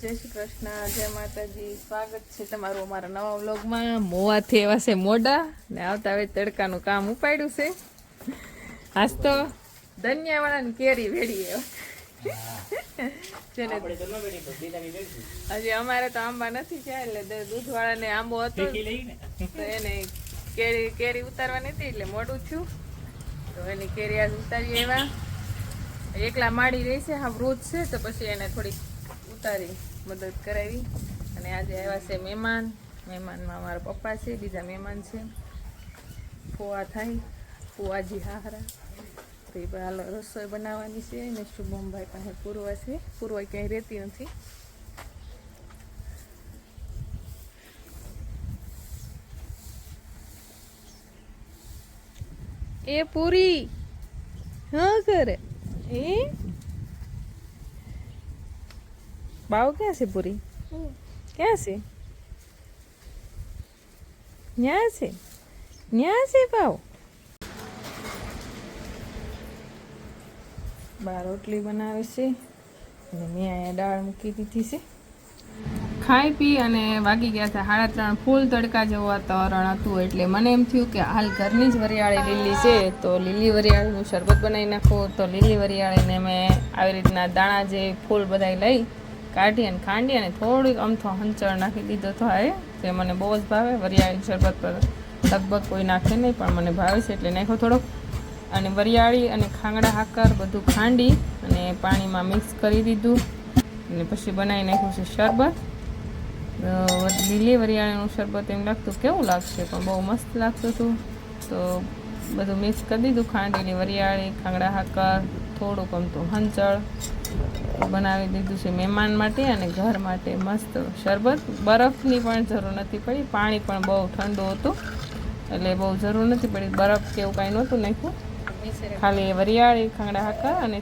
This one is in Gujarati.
જય શ્રી કૃષ્ણ જય માતાજી. સ્વાગત છે તમારું અમારા નવા વ્લોગમાં. મોવાથી એવા છે મોડા ને આવતા હવે તડકાનું કામ ઉપાડ્યું છે. આજ તો ધન્યાવાળાની કેરી વેડી હજી અમારે તો આંબા નથી થયા એટલે દૂધવાળાને આંબો હતો. તો એને કેરી કેરી ઉતારવાની હતી એટલે મોડું થયું. તો એની કેરી આજ ઉતારી એવા એકલા માડી રહી છે હા વૃદ્ધ છે તો પછી એને થોડીક ઉતારી મદદ કરાવી. અને આજે આવ્યા છે મહેમાન. મહેમાનમાં મારા પપ્પા છે, બીજા મહેમાન છે. ફોવા થાય ફોવાજી હાહરા તો એ હાલ રસોઈ બનાવવાની છે ને શુભમભાઈ પાસે પૂર્વા છે. પૂર્વા ક્યાંય રહેતી નથી. એ પૂરી. હા કરે એ બાવ ક્યાં છે પૂરી ક્યાં છે ન્યા છે ન્યા છે બાવ બા રોટલી બનાવે છે અને મેં અહીંયા દાળ મૂકી દીધી છે ખાઈ પી અને વાગી ગયા હતા સાડા ત્રણ. ફૂલ તડકા જેવું વાતાવરણ હતું. એટલે મને એમ થયું કે હાલ ઘરની જ વરિયાળી લીલી છે તો લીલી વરિયાળીનું શરબત બનાવી નાખો. તો લીલી વરિયાળીને મેં આવી રીતના દાણા જે ફૂલ બધા લઈ કાઢી અને ખાંડી અને થોડીક અમથો હંચળ નાખી દીધો તો એ તે મને બહુ જ ભાવે. વરિયાળી શરબત પર લગભગ કોઈ નાખે નહીં, પણ મને ભાવે છે એટલે નાખો થોડોક. અને વરિયાળી અને ખાંગડા હાકર, બધું ખાંડી અને પાણીમાં મિક્સ કરી દીધું. અને પછી બનાવી નાખ્યું છે શરબત. લીલી વરિયાળીનું શરબત એમ લાગતું. કેવું લાગશે? પણ બહુ મસ્ત લાગતું હતું. તો બધું મિક્સ કરી દીધું, ખાંડીની વરિયાળી, ખાંગડા હાકર થોડુંક આમ તો હંચળ બનાવી દીધું છે મહેમાન માટે અને ઘર માટે મસ્ત શરબત. બરફની પણ જરૂર નથી પડી. પાણી પણ બહુ ઠંડુ હતું એટલે બહુ જરૂર નથી પડી. બરફ કે એવું કાંઈ નહોતું નાખ્યું. ખાલી વરિયાળી ખાંગડા હાકા અને